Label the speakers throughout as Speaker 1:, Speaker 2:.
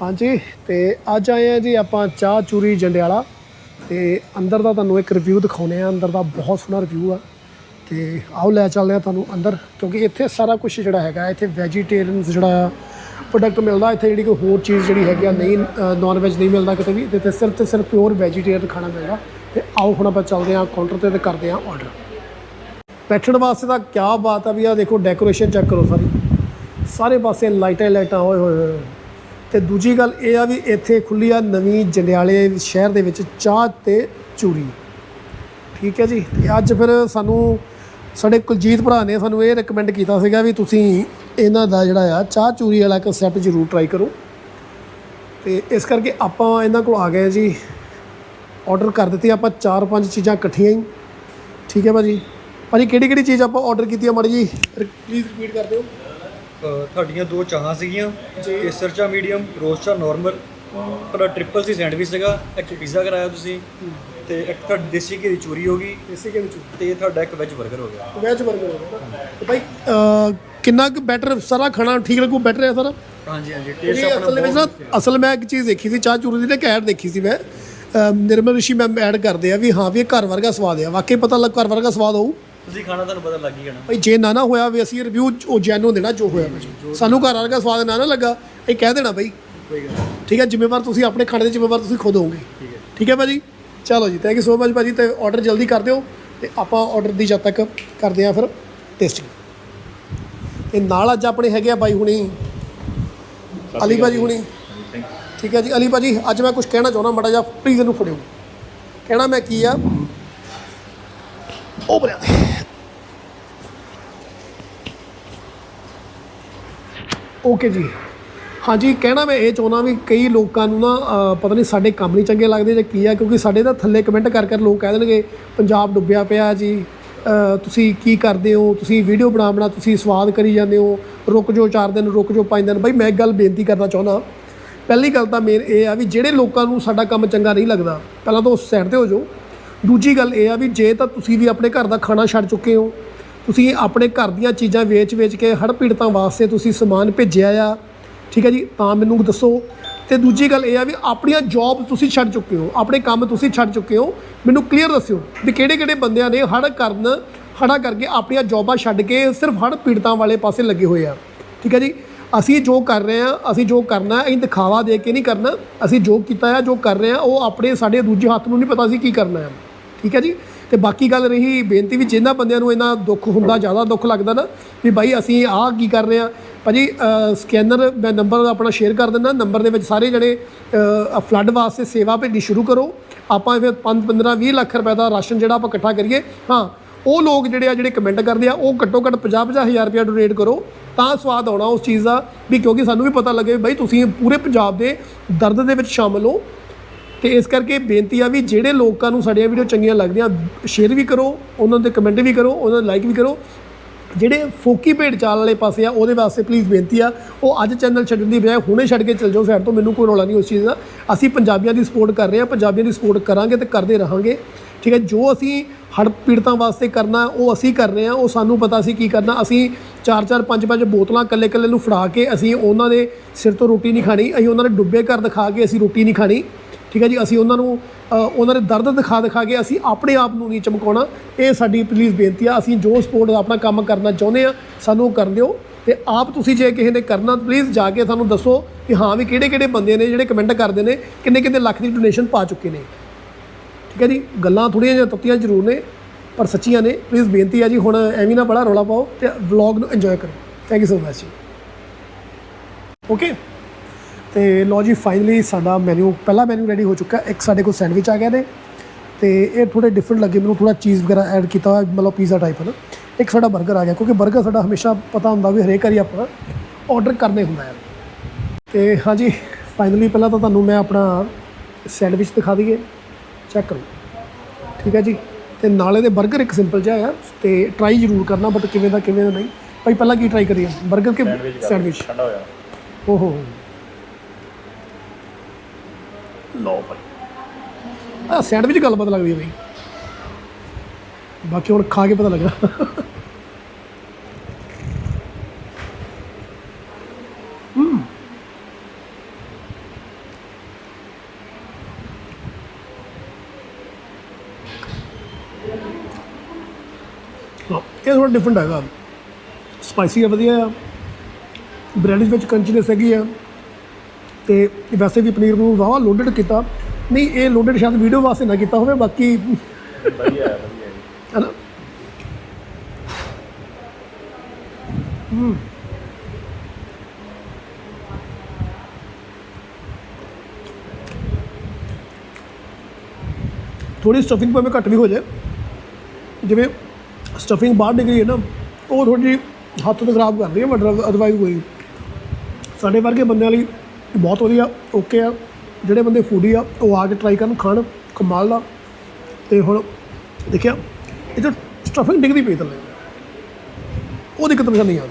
Speaker 1: ਹਾਂਜੀ, ਤੇ ਅੱਜ ਆਏ ਆ ਜੀ ਆਪਾਂ ਚਾਹ ਚੂਰੀ ਜੰਡਿਆਲਾ। ਤੇ ਅੰਦਰ ਦਾ ਤੁਹਾਨੂੰ ਇੱਕ ਰਿਵਿਊ ਦਿਖਾਉਨੇ ਆ, ਅੰਦਰ ਦਾ ਬਹੁਤ ਸੋਹਣਾ ਰਿਵਿਊ ਆ। ਤੇ ਆਓ ਲੈ ਚੱਲਦੇ ਆ ਤੁਹਾਨੂੰ ਅੰਦਰ, ਕਿਉਂਕਿ ਇੱਥੇ ਸਾਰਾ ਕੁਝ ਜਿਹੜਾ ਹੈਗਾ, ਇੱਥੇ ਵੈਜੀਟੇਰੀਅਨਸ ਜਿਹੜਾ ਪ੍ਰੋਡਕਟ ਮਿਲਦਾ, ਇੱਥੇ ਜਿਹੜੀ ਕੋਈ ਹੋਰ ਚੀਜ਼ ਜਿਹੜੀ ਹੈਗੀ ਆ, ਨਹੀਂ ਨਾਨ ਵੈਜ ਨਹੀਂ ਮਿਲਦਾ ਕਿਤੇ ਵੀ ਤੇ ਸਿਰਫ ਤੇ ਸਿਰਫ ਪਿਓਰ ਵੈਜੀਟੇਰੀਅਨ ਖਾਣਾ ਮਿਲਦਾ। ਤੇ ਆਓ ਹੁਣ ਆਪਾਂ ਚੱਲਦੇ ਆ ਕਾਊਂਟਰ ਤੇ ਤੇ ਕਰਦੇ ਆ ਆਰਡਰ ਬੈਠਣ ਵਾਸਤੇ ਤਾਂ ਕੀ ਬਾਤ ਆ ਵੀ ਆ ਦੇਖੋ ਡੈਕੋਰੇਸ਼ਨ ਚੈੱਕ ਕਰੋ ਸਾਰੀ। ਸਾਰੇ ਪਾਸੇ ਲਾਈਟਾਂ ਲਾਈਟਾਂ ਹੋਏ ਹੋਏ ਹੋਏ। ਤੇ ਦੂਜੀ ਗੱਲ ਇਹ ਆ ਵੀ ਇੱਥੇ ਖੁੱਲੀ ਆ ਨਵੀਂ ਜੰਡਿਆਲੇ ਸ਼ਹਿਰ ਦੇ ਵਿੱਚ ਚਾਹ ਤੇ ਚੂਰੀ। ਠੀਕ ਹੈ ਜੀ? ਤੇ ਅੱਜ ਫਿਰ ਸਾਨੂੰ, ਸਾਡੇ ਕੁਲਜੀਤ ਭਰਾ ਨੇ ਸਾਨੂੰ ਇਹ ਰეკਮੈਂਡ ਕੀਤਾ ਸੀਗਾ ਵੀ ਤੁਸੀਂ ਇਹਨਾਂ ਦਾ ਜਿਹੜਾ ਆ ਚਾਹ ਚੂਰੀ ਵਾਲਾ ਕਨਸੈਪਟ ਜ਼ਰੂਰ ਟਰਾਈ ਕਰੋ। ਤੇ ਇਸ ਕਰਕੇ ਆਪਾਂ ਇਹਨਾਂ ਕੋਲ ਆ ਗਏ ਜੀ। ਆਰਡਰ ਕਰ ਦਿੱਤੀ, ਆਪਾਂ ਚਾਰ ਪੰਜ ਚੀਜ਼ਾਂ ਇਕੱਠੀਆਂ ਹੀ। ਠੀਕ ਹੈ ਭਾਜੀ? ਭਾਜੀ ਕਿਹੜੀ ਕਿਹੜੀ ਚੀਜ਼ ਆਪਾਂ ਆਰਡਰ ਕੀਤੀ ਆ ਮਾੜੀ ਜੀ? ਪਲੀਜ਼ ਰਿਪੀਟ ਕਰ ਦਿਓ।
Speaker 2: ਤੁਹਾਡੀਆਂ ਦੋ ਚਾਹਾਂ ਸੀਗੀਆਂ। ਕੇਸਰ ਚਾ ਮੀਡੀਅਮ ਰੋਜ਼ ਚਾ ਨਾਰਮਲ ਤੁਹਾਡਾ ਟ੍ਰਿਪਲ ਸੀ ਸੈਂਡਵਿਚ ਸੀਗਾ ਇੱਕ ਪੀਜ਼ਾ ਕਰਾਇਆ ਤੁਸੀਂ ਤੇ ਇੱਕ ਤੁਹਾਡੀ ਦੇਸੀ ਘੀ ਦੀ ਚੂਰੀ ਹੋ ਗਈ
Speaker 1: ਇਸੇ ਕੇ ਵਿੱਚ
Speaker 2: ਤੇ ਤੁਹਾਡਾ ਇੱਕ ਵੈਜ 버ਗਰ ਹੋ ਗਿਆ।
Speaker 1: ਵੈਜ 버ਗਰ ਹੋ ਗਿਆ। ਤੇ ਭਾਈ ਕਿੰਨਾ ਕੁ ਬੈਟਰ ਸਾਰਾ ਖਾਣਾ ਠੀਕ ਲੱਗੂ ਬੈਟਰ ਹੈ ਸਾਰਾ?
Speaker 2: ਹਾਂਜੀ ਹਾਂਜੀ
Speaker 1: ਕਿਉਂਕਿ
Speaker 2: ਟੇਸਟ ਆਪਣਾ
Speaker 1: ਅਸਲ ਵਿੱਚ ਅਸਲ ਮੈਂ ਇੱਕ ਚੀਜ਼ ਦੇਖੀ ਸੀ ਚਾਹ ਚੂਰੀ ਦੀ ਨਾ ਇੱਕ ਐਡ ਦੇਖੀ ਸੀ ਮੈਂ। ਨਿਰਮਲ ਰਿਸ਼ੀ ਮੈਮ ਐਡ ਕਰਦੇ ਆ ਵੀ ਹਾਂ ਵੀ ਇਹ ਘਰ ਵਰਗਾ ਸਵਾਦ ਆ। ਵਾਕਈ ਪਤਾ ਲੱਗ ਘਰ ਵਰਗਾ ਸਵਾਦ ਹੋਊ।
Speaker 2: ਤੁਸੀਂ ਖਾਣਾ ਤੁਹਾਨੂੰ ਪਤਾ ਲੱਗ ਹੀ ਜਾਣਾ।
Speaker 1: ਭਾਈ ਜੇ ਨਾ ਨਾ ਹੋਇਆ ਵੀ ਅਸੀਂ ਰਿਵਿਊ ਉਹ ਜੈਨੋ ਦੇਣਾ ਜੋ ਹੋਇਆ ਭਾਜੀ ਸਾਨੂੰ ਘਰ ਵਰਗਾ ਸਵਾਦ ਨਾ ਨਾ ਲੱਗਾ ਇਹ ਕਹਿ ਦੇਣਾ ਭਾਈ।
Speaker 2: ਕੋਈ ਗੱਲ ਨਹੀਂ।
Speaker 1: ਠੀਕ ਹੈ ਜ਼ਿੰਮੇਵਾਰ ਤੁਸੀਂ ਆਪਣੇ ਖਾਣੇ ਦੇ ਜ਼ਿੰਮੇਵਾਰ ਤੁਸੀਂ ਖੁਦ ਹੋਵੋਗੇ।
Speaker 2: ਠੀਕ ਹੈ।
Speaker 1: ਠੀਕ ਹੈ ਭਾਜੀ? ਚਲੋ ਜੀ ਥੈਂਕ ਯੂ ਸੋ ਮਚ ਭਾਜੀ ਤੇ ਆਰਡਰ ਜਲਦੀ ਕਰ ਦਿਓ ਤੇ ਆਪਾਂ ਆਰਡਰ ਦੀ ਜਦ ਤੱਕ ਕਰਦੇ ਆ ਫਿਰ ਟੇਸਟਿੰਗ ਤੇ ਨਾਲ ਅੱਜ ਆਪਣੇ ਹੈਗੇ ਆ ਬਾਈ ਹੁਣੀ। ਅਲੀ ਭਾਜੀ ਹੁਣੀ। ਠੀਕ ਹੈ ਜੀ ਅਲੀ ਭਾਜੀ ਅੱਜ ਮੈਂ ਕੁਝ ਕਹਿਣਾ ਚਾਹੁੰਦਾ ਮਾੜਾ ਜਿਹਾ ਪਲੀਜ਼ ਇਹਨੂੰ ਫੜਿਓ। ਕਹਿਣਾ ਮੈਂ ਕੀ ਆ ਉਹ ਬਰਿਆ ਓਕੇ ਜੀ। ਹਾਂਜੀ, ਕਹਿਣਾ ਮੈਂ ਇਹ ਚਾਹੁੰਦਾ ਵੀ ਕਈ ਲੋਕਾਂ ਨੂੰ ਨਾ ਪਤਾ ਨਹੀਂ ਸਾਡੇ ਕੰਮ ਨਹੀਂ ਚੰਗੇ ਲੱਗਦੇ ਜਾਂ ਕੀ ਆ, ਕਿਉਂਕਿ ਸਾਡੇ ਤਾਂ ਥੱਲੇ ਕਮੈਂਟ ਕਰ ਕਰ ਲੋਕ ਕਹਿ ਦੇਣਗੇ, ਪੰਜਾਬ ਡੁੱਬਿਆ ਪਿਆ ਜੀ। ਤੁਸੀਂ ਕੀ ਕਰਦੇ ਹੋ? ਤੁਸੀਂ ਵੀਡੀਓ ਬਣਾ ਬਣਾ ਤੁਸੀਂ ਸਵਾਦ ਕਰੀ ਜਾਂਦੇ ਹੋ। ਰੁਕ ਜਾਓ 4 ਦਿਨ, ਰੁਕ ਜਾਓ 5 ਦਿਨ। ਬਾਈ, ਮੈਂ ਇੱਕ ਗੱਲ ਬੇਨਤੀ ਕਰਨਾ ਚਾਹੁੰਦਾ। ਪਹਿਲੀ ਗੱਲ ਤਾਂ ਮੇਨ ਇਹ ਆ ਵੀ ਜਿਹੜੇ ਲੋਕਾਂ ਨੂੰ ਸਾਡਾ ਕੰਮ ਚੰਗਾ ਨਹੀਂ ਲੱਗਦਾ, ਪਹਿਲਾਂ ਤਾਂ ਉਸ ਸਾਈਡ ਤੇ ਹੋ ਜਾਓ। ਦੂਜੀ ਗੱਲ ਇਹ ਆ ਵੀ ਜੇ ਤਾਂ ਤੁਸੀਂ ਵੀ ਆਪਣੇ ਘਰ ਦਾ ਖਾਣਾ ਛੱਡ ਚੁੱਕੇ ਹੋ, ਤੁਸੀਂ ਆਪਣੇ ਘਰ ਦੀਆਂ ਚੀਜ਼ਾਂ ਵੇਚ-ਵੇਚ ਕੇ ਹੜ੍ਹ ਪੀੜਤਾਂ ਵਾਸਤੇ ਤੁਸੀਂ ਸਮਾਨ ਭੇਜਿਆ ਆ, ਠੀਕ ਹੈ ਜੀ, ਤਾਂ ਮੈਨੂੰ ਦੱਸੋ। ਤੇ ਦੂਜੀ ਗੱਲ ਇਹ ਆ ਵੀ ਆਪਣੀਆਂ ਜੌਬ ਤੁਸੀਂ ਛੱਡ ਚੁੱਕੇ ਹੋ, ਆਪਣੇ ਕੰਮ ਤੁਸੀਂ ਛੱਡ ਚੁੱਕੇ ਹੋ, ਮੈਨੂੰ ਕਲੀਅਰ ਦੱਸਿਓ ਵੀ ਕਿਹੜੇ-ਕਿਹੜੇ ਬੰਦਿਆਂ ਨੇ ਹੜ੍ਹ ਕਰਨ, ਹੜ੍ਹਾਂ ਕਰਕੇ ਆਪਣੀਆਂ ਜੌਬਾਂ ਛੱਡ ਕੇ ਸਿਰਫ ਹੜ੍ਹ ਪੀੜਤਾਂ ਵਾਲੇ ਪਾਸੇ ਲੱਗੇ ਹੋਏ ਆ, ਠੀਕ ਹੈ ਜੀ। ਅਸੀਂ ਜੋ ਕਰ ਰਹੇ ਆ ਅਸੀਂ ਜੋ ਕਰਨਾ, ਅਸੀਂ ਦਿਖਾਵਾ ਦੇ ਕੇ ਨਹੀਂ ਕਰਨਾ, ਅਸੀਂ ਜੋ ਕੀਤਾ ਆ, ਜੋ ਕਰ ਰਹੇ ਆ ਉਹ ਆਪਣੇ, ਸਾਡੇ ਦੂਜੇ ਹੱਥ ਨੂੰ ਨਹੀਂ ਪਤਾ ਸੀ ਕੀ ਕਰਨਾ ਹੈ ਠੀਕ ਹੈ ਜੀ? ਤੇ ਬਾਕੀ ਗੱਲ ਰਹੀ, ਬੇਨਤੀ ਵੀ ਜਿਨ੍ਹਾਂ ਬੰਦਿਆਂ ਨੂੰ ਇਹਨਾਂ ਦੁੱਖ ਹੁੰਦਾ, ਜ਼ਿਆਦਾ ਦੁੱਖ ਲੱਗਦਾ ਨਾ, ਵੀ ਬਾਈ ਅਸੀਂ ਆਹ ਕੀ ਕਰ ਰਹੇ ਆ ਭਾਜੀ ਸਕੈਨਰ ਮੈਂ ਨੰਬਰ ਆਪਣਾ ਸ਼ੇਅਰ ਕਰ ਦਿੰਦਾ, ਨੰਬਰ ਦੇ ਵਿੱਚ ਸਾਰੇ ਜਣੇ ਫਲੱਡ ਵਾਸਤੇ ਸੇਵਾ ਭੇਜਣੀ ਸ਼ੁਰੂ ਕਰੋ। ਆਪਾਂ ਫਿਰ 5 15 20 ਲੱਖ ਰੁਪਏ ਦਾ ਰਾਸ਼ਨ ਜਿਹੜਾ ਆਪਾਂ ਇਕੱਠਾ ਕਰੀਏ, ਹਾਂ, ਉਹ ਲੋਕ ਜਿਹੜੇ ਆ, ਜਿਹੜੇ ਕਮੈਂਟ ਕਰਦੇ ਆ, ਉਹ ਘੱਟੋ ਘੱਟ 50 50 ਹਜ਼ਾਰ ਰੁਪਏ ਡੋਨੇਟ ਕਰੋ, ਤਾਂ ਸਵਾਦ ਆਉਣਾ ਉਸ ਚੀਜ਼ ਦਾ, ਵੀ ਕਿਉਂਕਿ ਸਾਨੂੰ ਵੀ ਪਤਾ ਲੱਗੇ ਬਈ ਤੁਸੀਂ ਪੂਰੇ ਪੰਜਾਬ ਦੇ ਦਰਦ ਦੇ ਵਿੱਚ ਸ਼ਾਮਲ ਹੋ। ਤੇ ਇਸ ਕਰਕੇ ਬੇਨਤੀ ਆ ਵੀ ਜਿਹੜੇ ਲੋਕਾਂ ਨੂੰ ਸਾਡੀਆਂ ਵੀਡੀਓ ਚੰਗੀਆਂ ਲੱਗਦੀਆਂ ਸ਼ੇਅਰ ਵੀ ਕਰੋ, ਉਹਨਾਂ ਦੇ ਕਮੈਂਟ ਵੀ ਕਰੋ, ਉਹਨਾਂ ਦੇ ਲਾਈਕ ਵੀ ਕਰੋ। ਜਿਹੜੇ ਫੋਕੀ ਭੇਡ ਚਾਲ ਵਾਲੇ ਪਾਸੇ ਆ, ਉਹਦੇ ਵਾਸਤੇ ਪਲੀਜ਼ ਬੇਨਤੀ ਆ, ਉਹ ਅੱਜ ਚੈਨਲ ਛੱਡਣ ਦੀ ਬਜਾਏ ਹੁਣੇ ਛੱਡ ਕੇ ਚੱਲ ਜਾਓ ਸਾਈਡ ਤੋਂ ਮੈਨੂੰ ਕੋਈ ਰੌਲਾ ਨਹੀਂ ਉਸ ਚੀਜ਼ ਦਾ। ਅਸੀਂ ਪੰਜਾਬੀਆਂ ਦੀ ਸਪੋਰਟ ਕਰ ਰਹੇ ਹਾਂ, ਪੰਜਾਬੀਆਂ ਦੀ ਸਪੋਰਟ ਕਰਾਂਗੇ ਤੇ ਕਰਦੇ ਰਹਾਂਗੇ। ਠੀਕ ਹੈ, ਜੋ ਅਸੀਂ ਹੜ੍ਹ ਪੀੜਤਾਂ ਵਾਸਤੇ ਕਰਨਾ, ਉਹ ਅਸੀਂ ਕਰ ਰਹੇ ਹਾਂ, ਉਹ ਸਾਨੂੰ ਪਤਾ ਸੀ ਕੀ ਕਰਨਾ। ਅਸੀਂ ਚਾਰ ਚਾਰ, ਪੰਜ ਪੰਜ ਬੋਤਲਾਂ ਇਕੱਲੇ ਇਕੱਲੇ ਨੂੰ ਫੜਾ ਕੇ ਅਸੀਂ ਉਹਨਾਂ ਦੇ ਸਿਰ ਤੋਂ ਰੋਟੀ ਨਹੀਂ ਖਾਣੀ, ਅਸੀਂ ਉਹਨਾਂ ਦੇ ਡੁੱਬੇ ਘਰ ਦਿਖਾ ਕੇ ਅਸੀਂ ਰੋਟੀ ਨਹੀਂ ਖਾਣੀ। ਠੀਕ ਹੈ ਜੀ, ਅਸੀਂ ਉਹਨਾਂ ਨੂੰ ਉਹਨਾਂ ਦੇ ਦਰਦ ਦਿਖਾ ਦਿਖਾ ਕੇ ਅਸੀਂ ਆਪਣੇ ਆਪ ਨੂੰ ਨਹੀਂ ਚਮਕਾਉਣਾ। ਇਹ ਸਾਡੀ ਪਲੀਜ਼ ਬੇਨਤੀ ਆ, ਅਸੀਂ ਜੋ ਸਪੋਰਟ ਆਪਣਾ ਕੰਮ ਕਰਨਾ ਚਾਹੁੰਦੇ ਆ, ਸਾਨੂੰ ਉਹ ਕਰਨ ਦਿਓ। ਤੇ ਆਪ ਤੁਸੀਂ ਜੇ ਕਿਸੇ ਨੇ ਕਰਨਾ ਪਲੀਜ਼ ਜਾ ਕੇ ਸਾਨੂੰ ਦੱਸੋ ਕਿ ਹਾਂ ਵੀ ਕਿਹੜੇ ਕਿਹੜੇ ਬੰਦੇ ਨੇ ਜਿਹੜੇ ਕਮੈਂਟ ਕਰਦੇ ਨੇ, ਕਿੰਨੇ ਕਿੰਨੇ ਲੱਖ ਦੀ ਡੋਨੇਸ਼ਨ ਪਾ ਚੁੱਕੇ ਨੇ। ਠੀਕ ਹੈ ਜੀ, ਗੱਲਾਂ ਥੋੜ੍ਹੀਆਂ ਜਿਹੀਆਂ ਤੱਤੀਆਂ ਜ਼ਰੂਰ ਨੇ, ਪਰ ਸੱਚੀਆਂ ਨੇ। ਪਲੀਜ਼ ਬੇਨਤੀ ਆ ਜੀ, ਹੁਣ ਐਵੇਂ ਨਾ ਬੜਾ ਰੌਲਾ ਪਾਓ ਤੇ ਵਲੌਗ ਨੂੰ ਇੰਜੋਏ ਕਰੋ ਥੈਂਕ ਯੂ ਸੋ ਮਚ ਜੀ। ਓਕੇ ਤੇ ਲੋ ਜੀ ਫਾਈਨਲੀ ਸਾਡਾ ਮੈਨੂ ਪਹਿਲਾ ਮੈਨੂ ਰੈਡੀ ਹੋ ਚੁੱਕਾ ਇੱਕ ਸਾਡੇ ਕੋਲ ਸੈਂਡਵਿਚ ਆ ਗਿਆ ਨੇ ਤੇ ਇਹ ਥੋੜੇ ਡਿਫਰੈਂਟ ਲੱਗੇ ਮੈਨੂੰ ਥੋੜਾ ਚੀਜ਼ ਵਗੈਰਾ ਐਡ ਕੀਤਾ ਹੋਇਆ ਮਤਲਬ ਪੀਜ਼ਾ ਟਾਈਪ ਹੈ ਨਾ ਇੱਕ ਸਾਡਾ 버ਗਰ ਆ ਗਿਆ ਕਿਉਂਕਿ 버ਗਰ ਸਾਡਾ ਹਮੇਸ਼ਾ ਪਤਾ ਹੁੰਦਾ ਵੀ ਹਰੇਕ ਵਾਰੀ ਆਪਾਂ ਆਰਡਰ ਕਰਨੇ ਹੁੰਦਾ ਹੈ ਤੇ ਹਾਂਜੀ ਫਾਈਨਲੀ ਪਹਿਲਾਂ ਤਾਂ ਤੁਹਾਨੂੰ ਮੈਂ ਆਪਣਾ ਸੈਂਡਵਿਚ ਦਿਖਾ ਦਈਏ। ਚੈੱਕ ਕਰੋ। ਠੀਕ ਹੈ ਜੀ। ਤੇ ਨਾਲੇ ਦੇ 버ਗਰ ਇੱਕ ਸਿੰਪਲ ਜਿਹਾ ਆ ਤੇ ਟਰਾਈ ਜ਼ਰੂਰ ਕਰਨਾ ਬਟ ਕਿਵੇਂ ਦਾ ਕਿਵੇਂ ਦਾ ਨਹੀਂ। ਭਾਈ ਪਹਿਲਾਂ ਕੀ ਟਰਾਈ ਕਰੀਏ? 버ਗਰ ਕਿ ਸੈਂਡਵਿਚ
Speaker 2: ਠੰਡਾ ਹੋਇਆ
Speaker 1: ਓਹੋ। ਲਓ ਭਾਈ। ਆ ਸੈਂਡਵਿਚ ਗੱਲਬਾਤ ਲੱਗਦੀ ਹੈ ਭਾਈ ਬਾਕੀ ਹੁਣ ਖਾ ਕੇ ਪਤਾ ਲੱਗਣਾ। ਇਹ ਥੋੜਾ ਡਿਫਰੈਂਟ ਹੈਗਾ। ਸਪਾਈਸੀ ਹੈ ਵਧੀਆ ਆ। ਬ੍ਰੈਡ ਵਿੱਚ ਕੰਚਨੈਸ ਹੈਗੀ ਆ। ਤੇ ਵੈਸੇ ਵੀ ਪਨੀਰ ਨੂੰ ਵਾਵਾ ਲੋਡਡ ਕੀਤਾ। ਨਹੀਂ ਇਹ ਲੋਡਡ ਸ਼ਾਇਦ ਵੀਡੀਓ ਵਾਸਤੇ ਨਾ ਕੀਤਾ ਹੋਵੇ ਬਾਕੀ
Speaker 3: ਵਧੀਆ ਹੈ ਵਧੀਆ ਹੈ
Speaker 1: ਹਨਾ? ਥੋੜੀ ਸਟਫਿੰਗ ਭਾਵੇਂ ਘੱਟ ਵੀ ਹੋ ਜਾਏ। ਜਿਵੇਂ ਸਟਫਿੰਗ ਬਾਹਰ ਨਿਕਲੀ ਹੈ ਨਾ ਉਹ ਥੋੜੀ ਹੱਥ ਤੋਂ ਖਰਾਬ ਕਰਦੀ ਹੈ ਬਟ ਅਦਰਵਾਈਜ਼ ਕੋਈ। ਸਾਡੇ ਵਰਗੇ ਬੰਦਿਆਂ ਲਈ ਬਹੁਤ ਵਧੀਆ ਓਕੇ ਆ। ਜਿਹੜੇ ਬੰਦੇ ਫੂਡੀ ਆ, ਉਹ ਆ ਕੇ ਟਰਾਈ ਕਰਨ, ਖਾਣ, ਕਮਾਲ ਦਾ। ਤੇ ਹੁਣ ਦੇਖਿਆ, ਇਹ ਜੋ ਸਟਫਿੰਗ ਡਿੱਗਦੀ ਪਈ ਥੱਲੇ, ਉਹ ਦਿੱਕਤ ਪਰੇਸ਼ਾਨੀ ਆ।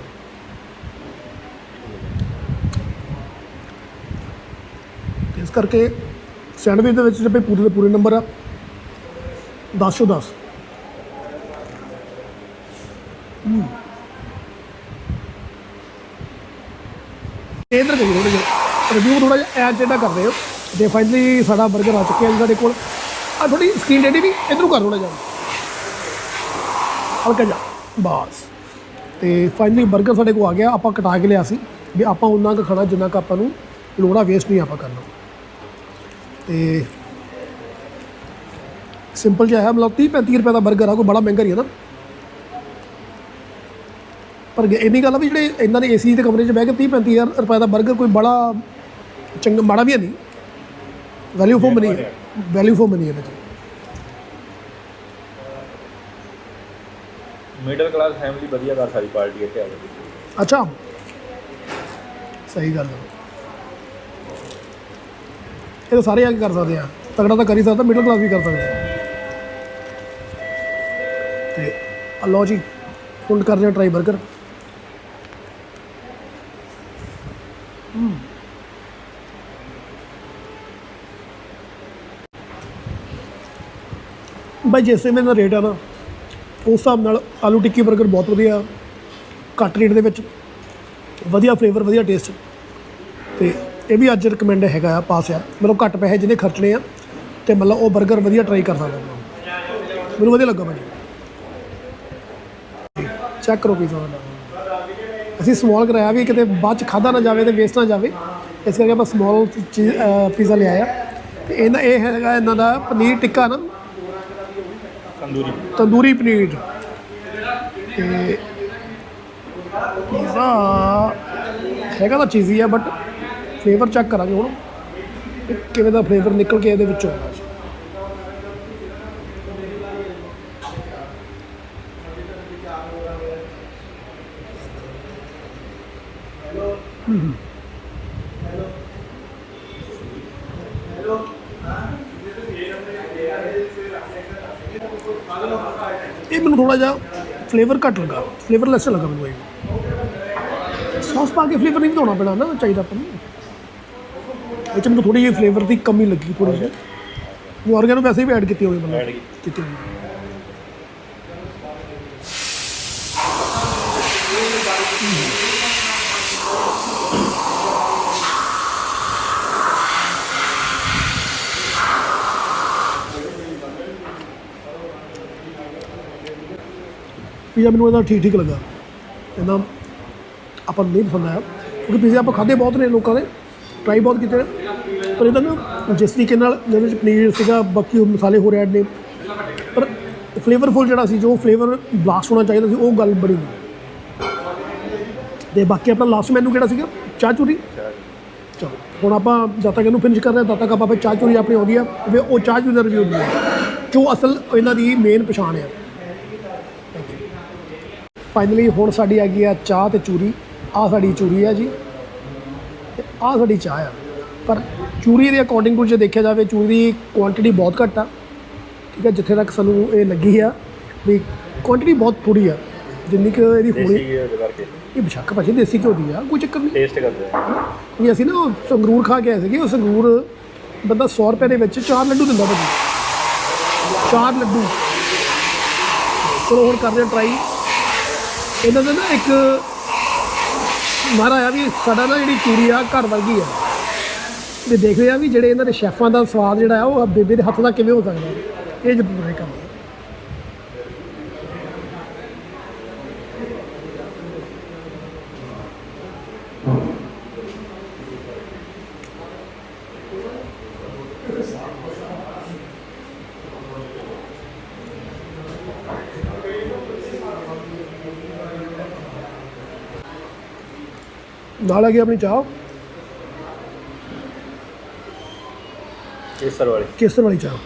Speaker 1: ਤੇ ਇਸ ਕਰਕੇ ਸੈਂਡਵਿਚ ਦੇ ਵਿੱਚ ਜਿਹੜੇ ਪੂਰੇ ਦੇ ਪੂਰੇ ਨੰਬਰ ਆ 10 ਚੋਂ 10 ਤੇ ਇੱਧਰ ਕਰੀ ਥੋੜਾ ਜਿਹਾ। ਰਿਵਿਊ ਥੋੜਾ ਜਿਹਾ ਐਡ ਜਿਹੜਾ ਕਰਦੇ ਹੋ। ਤੇ ਫਾਈਨਲੀ ਸਾਡਾ ਬਰਗਰ ਆ ਚੁੱਕਿਆ ਸਾਡੇ ਕੋਲ। ਆ ਥੋੜੀ ਸਕਰੀਨ ਡੇਡੀ ਵੀ? ਇਧਰੋਂ ਕਰ ਥੋੜਾ ਜਿਹਾ। ਹਲਕਾ ਜਿਹਾ। ਬਸ। ਤੇ ਫਾਈਨਲੀ ਬਰਗਰ ਸਾਡੇ ਕੋਲ ਆ ਗਿਆ। ਆਪਾਂ ਕਟਾ ਕੇ ਲਿਆ ਸੀ। ਵੀ ਆਪਾਂ ਉਹਨਾਂ ਦਾ ਖਾਣਾ ਜਿੰਨਾ ਕ ਆਪਾਂ ਨੂੰ ਲੋੜਾ ਵੇਸਟ ਨਹੀਂ ਆਪਾਂ ਕਰਨਾ। ਤੇ ਸਿੰਪਲ ਜਿਹਾ ਹੈ। ਮਤਲਬ 30 35 ਰੁਪਏ ਦਾ ਬਰਗਰ ਆ। ਕੋਈ ਬੜਾ ਮਹਿੰਗਾ ਨਹੀਂ ਹੈ ਨਾ। ਪਰ ਇਹ ਨਹੀਂ ਗੱਲ ਆ ਵੀ ਜਿਹੜੇ ਇਹਨਾਂ ਨੇ ਏਸੀ ਦੇ ਕਮਰੇ 'ਚ ਬਹਿ ਕੇ 30 35 ਰੁਪਏ ਦਾ ਬਰਗਰ ਕੋਈ ਬੜਾ ਚੰਗਾ ਮਾੜਾ ਵੀ ਹੈ ਨਹੀਂ। Value for money value for money ਹੈ ਬੱਚੇ
Speaker 3: ਮਿਡਲ ਕਲਾਸ ਫੈਮਿਲੀ ਵਧੀਆ ਕਰ ਸਾਰੀ ਪਾਰਟੀ ਇੱਥੇ ਆ
Speaker 1: ਅੱਛਾ। ਸਹੀ ਗੱਲ ਹੈ। ਇਹ ਸਾਰੇ ਆ ਕੇ ਕਰ ਸਕਦੇ ਆ। ਤਗੜਾ ਤਾਂ ਕਰ ਹੀ ਸਕਦਾ ਮਿਡਲ ਕਲਾਸ ਵੀ ਕਰ ਸਕਦਾ ਤੇ ਲਓ ਜੀ ਕਰਦੇ ਆ ਟਰਾਈ ਬਰਗਰ। ਬਾਈ ਜਿਸ ਹਿਸਾਬ ਦਾ ਰੇਟ ਆ ਨਾ, ਉਸ ਹਿਸਾਬ ਨਾਲ ਆਲੂ ਟਿੱਕੀ 버ਗਰ ਬਹੁਤ ਵਧੀਆ, ਘੱਟ ਰੇਟ ਦੇ ਵਿੱਚ, ਵਧੀਆ ਫਲੇਵਰ ਵਧੀਆ ਟੇਸਟ ਤੇ ਇਹ ਵੀ ਅੱਜ ਰਿਕਮੈਂਡ ਹੈਗਾ ਆ, ਪਾਸ ਆ। ਮਤਲਬ ਘੱਟ ਪੈਸੇ ਜਿਹਨੇ ਖਰਚਣੇ ਆ, ਤੇ ਮਤਲਬ ਉਹ 버ਗਰ ਵਧੀਆ ਟਰਾਈ ਕਰ ਸਕਦਾ। ਮੈਨੂੰ ਵਧੀਆ ਲੱਗਾ ਭਾਜੀ। ਚੈੱਕ ਕਰੋ ਪੀਜ਼ਾ ਦਾ ਅਸੀਂ ਸਮਾਲ ਕਰਾਇਆ ਵੀ, ਕਿਤੇ ਬਾਅਦ ਚ ਖਾਦਾ ਨਾ ਜਾਵੇ ਤੇ ਵੇਸਟ ਨਾ ਜਾਵੇ। ਇਸ ਕਰਕੇ ਆਪਾਂ ਸਮਾਲ ਪੀਜ਼ਾ ਲਿਆਇਆ। ਤੇ ਇਹਨਾਂ, ਇਹ ਹੈਗਾ ਇਹਨਾਂ ਦਾ ਪਨੀਰ ਟਿੱਕਾ ਨਾ
Speaker 3: ਤੰਦੂਰੀ।
Speaker 1: ਤੰਦੂਰੀ ਪਨੀਰ। ਤੇ ਪੀਜ਼ਾ ਹੈਗਾ ਤਾਂ ਚੀਜ਼ੀ ਆ ਬਟ ਫਲੇਵਰ ਚੈੱਕ ਕਰਾਂਗੇ ਹੁਣ। ਕਿਵੇਂ ਦਾ ਫਲੇਵਰ ਨਿਕਲ ਕੇ ਇਹਦੇ ਵਿੱਚੋਂ ਆਉਂਦਾ ਜੀ ਮੈਨੂੰ ਥੋੜਾ ਜਿਹਾ ਫਲੇਵਰ ਘੱਟ ਲੱਗਾ ਫਲੇਵਰ ਲੈਸ ਲੱਗਾ ਮੈਨੂੰ ਇਹ। ਸੌਸ ਪਾ ਕੇ ਫਲੇਵਰ ਨਹੀਂ ਵਧਾਉਣਾ ਪੈਣਾ ਨਾ ਚਾਹੀਦਾ ਆਪਾਂ ਨੂੰ। ਇਹ 'ਚ ਮੈਨੂੰ ਥੋੜੀ ਜਿਹੀ ਫਲੇਵਰ ਦੀ ਕਮੀ ਲੱਗੀ ਥੋੜੀ ਜਿਹੀ। ਉਹ ਆਰਗੈਨੋ ਵੈਸੇ ਵੀ ਐਡ ਕੀਤੀ ਹੋਈ
Speaker 3: Add
Speaker 1: ਮਤਲਬ
Speaker 3: ਕੀਤੀ।
Speaker 1: ਕੀਤੀ ਪੀਜ਼ਾ ਮੈਨੂੰ ਇਹਦਾ ਠੀਕ ਠੀਕ ਲੱਗਾ। ਇਹਦਾ ਆਪਾਂ ਨਹੀਂ ਪਸੰਦ ਆਇਆ। ਕਿਉਂਕਿ ਪੀਜ਼ਾ ਆਪਾਂ ਖਾਦੇ ਬਹੁਤ ਨੇ ਲੋਕਾਂ ਦੇ ਟਰਾਈ ਬਹੁਤ ਕੀਤੇ ਨੇ। ਪਰ ਇਹਦਾ ਨਾ ਜਿਸ ਤਰੀਕੇ ਨਾਲ ਜਿਹਦੇ ਵਿੱਚ ਪਨੀਰ ਸੀਗਾ, ਬਾਕੀ ਉਹ ਮਸਾਲੇ ਹੋਰ ਐਡ ਨੇ। ਪਰ ਫਲੇਵਰਫੁਲ ਜਿਹੜਾ ਸੀ, ਜੋ ਫਲੇਵਰ ਬਲਾਸਟ ਹੋਣਾ ਚਾਹੀਦਾ ਸੀ, ਉਹ ਗੱਲ ਬੜੀ ਨਹੀਂ। ਤੇ ਬਾਕੀ ਆਪਣਾ ਲਾਸਟ ਮੈਨੂ ਕਿਹੜਾ ਸੀਗਾ? ਚਾਹ ਚੂਰੀ। ਚਲੋ, ਹੁਣ ਆਪਾਂ ਜਦ ਤੱਕ ਇਹਨੂੰ ਫਿਨਿਸ਼ ਕਰਦੇ ਹਾਂ ਤਦ ਤੱਕ ਆਪਾਂ ਫਿਰ ਚਾਹ ਚੂਰੀ ਆਪਣੀ ਆਉਂਦੀ ਆ। ਫਿਰ ਉਹ ਚਾਹ ਚੂਰੀ ਦਾ ਰਿਵਿਊ ਦਿੰਦੇ ਜੋ ਅਸਲ ਇਹਨਾਂ ਦੀ ਮੇਨ ਪਛਾਣ ਆ। ਫਾਈਨਲੀ ਹੁਣ ਸਾਡੀ ਆ ਗਈ ਆ ਚਾਹ ਤੇ ਚੂਰੀ। ਆ ਸਾਡੀ ਚੂਰੀ ਆ ਜੀ। ਤੇ ਆ ਸਾਡੀ ਚਾਹ ਆ। ਪਰ ਚੂਰੀ ਦੇ ਅਕੋਰਡਿੰਗ ਟੂ ਜੇ ਦੇਖਿਆ ਜਾਵੇ ਚੂਰੀ ਦੀ ਕੁਆਂਟੀਟੀ ਬਹੁਤ ਘੱਟ ਆ। ਠੀਕ ਹੈ ਜਿੱਥੇ ਤੱਕ ਸਾਨੂੰ ਇਹ ਲੱਗੀ ਆ ਵੀ ਕੁਆਂਟੀਟੀ ਬਹੁਤ ਥੋੜੀ ਆ। ਜਿੰਨੀ ਕਿ ਇਹਦੀ ਹੋਣੀ ਇਹ ਬਸ਼ੱਕ ਭਾਜੀ ਦੇਸੀ ਘਿਓ ਦੀ ਆ ਕੋਈ ਚੱਕਰ ਨਹੀਂ।
Speaker 3: ਟੇਸਟ ਕਰਦੇ ਆ।
Speaker 1: ਵੀ ਅਸੀਂ ਨਾ ਉਹ ਸੰਗਰੂਰ ਖਾ ਕੇ ਆਏ ਸੀਗੇ ਉਹ ਸੰਗਰੂਰ ਬੰਦਾ 100 ਰੁਪਏ ਦੇ ਵਿੱਚ ਚਾਰ ਲੱਡੂ ਦਿੰਦਾ ਭਾਜੀ। ਚਾਰ ਲੱਡੂ। ਚਲੋ ਹੁਣ ਕਰਦੇ ਹਾਂ ਟਰਾਈ ਇਹਨਾਂ ਦਾ ਨਾ ਇੱਕ ਮਾਰਾ ਆ ਵੀ ਸਾਡਾ ਨਾ ਜਿਹੜੀ ਚੂਰੀ ਆ, ਘਰ ਵਰਗੀ ਆ। ਤੇ ਦੇਖਦੇ ਆ ਵੀ ਜਿਹੜੇ ਇਹਨਾਂ ਦੇ ਸ਼ੈਫਾਂ ਦਾ ਸਵਾਦ ਜਿਹੜਾ ਆ, ਉਹ ਬੇਬੇ ਦੇ ਹੱਥ ਦਾ ਕਿਵੇਂ ਹੋ ਸਕਦਾ। ਇਹ ਜ਼ਰੂਰ ਹੈ ਕੰਮ ਨਾਲ ਆ ਗਈ ਆਪਣੀ ਚਾਹ?
Speaker 3: ਕੇਸਰ ਵਾਲੀ।
Speaker 1: ਕੇਸਰ ਵਾਲੀ ਚਾਹ।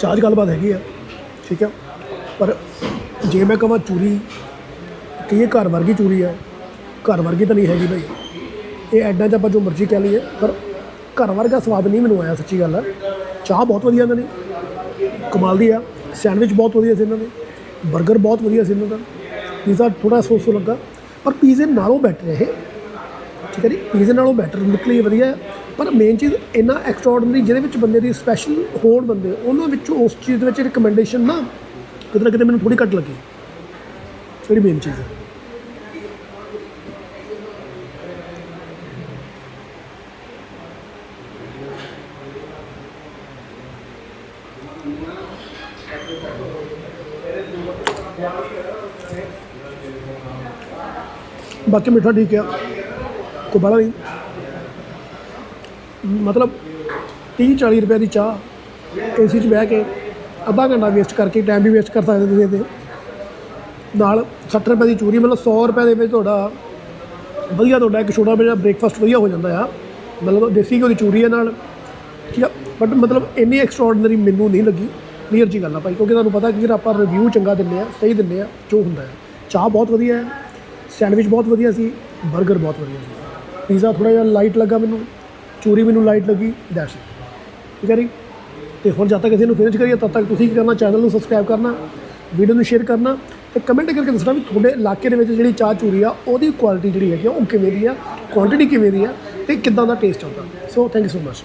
Speaker 1: ਚਾਹ 'ਚ ਗੱਲਬਾਤ ਹੈਗੀ ਆ ਠੀਕ ਆ। ਪਰ ਜੇ ਮੈਂ ਕਹਾਂ ਚੂਰੀ ਕਿ ਇਹ ਘਰ ਵਰਗੀ ਚੂਰੀ ਹੈ ਘਰ ਵਰਗੀ ਤਾਂ ਨਹੀਂ ਹੈਗੀ ਭਾਈ ਇਹ ਐਡਾਂ 'ਚ ਆਪਾਂ ਜੋ ਮਰਜ਼ੀ ਕਹਿ ਲਈਏ ਪਰ ਘਰ ਵਰਗਾ ਸਵਾਦ ਨਹੀਂ ਮੈਨੂੰ ਆਇਆ ਸੱਚੀ ਗੱਲ ਹੈ ਚਾਹ ਬਹੁਤ ਵਧੀਆ ਇਹਨਾਂ ਦੀ ਕਮਾਲ ਦੀ ਆ। ਸੈਂਡਵਿਚ ਬਹੁਤ ਵਧੀਆ ਸੀ ਇਹਨਾਂ ਦੇ। 버ਗਰ ਬਹੁਤ ਵਧੀਆ ਸੀ ਇਹਨਾਂ ਦਾ। ਪੀਜ਼ਾ ਥੋੜਾ ਸੋਸੋ ਲੱਗਾ। ਪਰ ਪੀਜ਼ੇ ਨਾਲੋਂ ਬੈਟਰ ਇਹ। ਠੀਕ ਹੈ ਜੀ? ਪੀਜ਼ੇ ਨਾਲੋਂ ਬੈਟਰ ਨਿਕਲੀ ਵਧੀਆ। ਪਰ ਮੇਨ ਚੀਜ਼ ਇੰਨਾ ਐਕਸਟਰਾਆਰਡਨਰੀ ਜਿਹਦੇ ਵਿੱਚ ਬੰਦੇ ਦੀ ਸਪੈਸ਼ਲ ਹੋਣ ਬੰਦੇ, ਉਹਨਾਂ ਵਿੱਚੋਂ ਉਸ ਚੀਜ਼ ਦੇ ਵਿੱਚ ਰਿਕਮੈਂਡੇਸ਼ਨ ਨਾ ਕਿਤੇ ਨਾ ਕਿਤੇ ਮੈਨੂੰ ਥੋੜੀ ਘੱਟ ਲੱਗੀ। ਜਿਹੜੀ ਮੇਨ ਚੀਜ਼ ਹੈ। ਬਾਕੀ ਮਿੱਠਾ ਠੀਕ ਆ। ਕੋਈ ਬੜਾ ਨਹੀਂ। ਮਤਲਬ 30 40 ਰੁਪਏ ਦੀ ਚਾਹ ਏਸੀ 'ਚ ਬਹਿ ਕੇ ਅੱਧਾ ਘੰਟਾ ਵੇਸਟ ਕਰਕੇ ਟਾਈਮ ਵੀ ਵੇਸਟ ਕਰ ਸਕਦੇ ਤੁਸੀਂ ਇਹਦੇ। ਨਾਲ 60 ਰੁਪਏ ਦੀ ਚੂਰੀ, ਮਤਲਬ 100 ਰੁਪਏ ਦੇ ਵਿੱਚ ਤੁਹਾਡਾ ਵਧੀਆ ਤੁਹਾਡਾ ਇੱਕ ਛੋਟਾ ਜਿਹਾ ਬ੍ਰੇਕਫਾਸਟ ਵਧੀਆ ਹੋ ਜਾਂਦਾ ਆ। ਮਤਲਬ ਦੇਸੀ ਘਿਓ ਦੀ ਚੂਰੀ ਹੈ ਨਾਲ। ਠੀਕ ਆ ਬਟ ਮਤਲਬ ਇੰਨੀ ਐਕਸਟਰਾਆਰਡਨਰੀ ਮੈਨੂੰ ਨਹੀਂ ਲੱਗੀ। ਕਲੀਅਰ ਜੀ ਗੱਲ ਆ ਭਾਈ, ਕਿਉਂਕਿ ਤੁਹਾਨੂੰ ਪਤਾ ਕਿ ਜਿਹੜਾ ਆਪਾਂ ਰਿਵਿਊ ਚੰਗਾ ਦਿੰਦੇ ਆ, ਸਹੀ ਦਿੰਦੇ ਆ, ਜੋ ਹੁੰਦਾ ਹੈ ਚਾਹ ਬਹੁਤ ਵਧੀਆ ਹੈ ਸੈਂਡਵਿਚ ਬਹੁਤ ਵਧੀਆ ਸੀ 버ਗਰ ਬਹੁਤ ਵਧੀਆ ਸੀ। ਪੀਜ਼ਾ ਥੋੜਾ ਜਿਹਾ ਲਾਈਟ ਲੱਗਾ ਮੈਨੂੰ, ਚੂਰੀ ਮੈਨੂੰ ਲਾਈਟ ਲੱਗੀ ਦੈਟਸ ਠੀਕ ਹੈ ਜੀ? ਤੇ ਹੁਣ ਜਦ ਤੱਕ ਅਸੀਂ ਇਹਨੂੰ ਫਿਨਿਸ਼ ਕਰੀਏ, ਤਦ ਤੱਕ ਤੁਸੀਂ ਕੀ ਕਰਨਾ ਚੈਨਲ ਨੂੰ ਸਬਸਕ੍ਰਾਈਬ ਕਰਨਾ ਵੀਡੀਓ ਨੂੰ ਸ਼ੇਅਰ ਕਰਨਾ ਤੇ ਕਮੈਂਟ ਕਰਕੇ ਦੱਸਣਾ ਵੀ ਤੁਹਾਡੇ ਇਲਾਕੇ ਦੇ ਵਿੱਚ ਜਿਹੜੀ ਚਾਹ ਚੂਰੀ ਆ, ਉਹਦੀ ਕੁਆਲਿਟੀ ਜਿਹੜੀ ਹੈਗੀ ਆ, ਉਹ ਕਿਵੇਂ ਦੀ ਆ ਕੁਆਂਟੀਟੀ ਕਿਵੇਂ ਦੀ ਆ ਤੇ ਕਿੱਦਾਂ ਦਾ ਟੇਸਟ ਆਉਂਦਾ। So thank you so much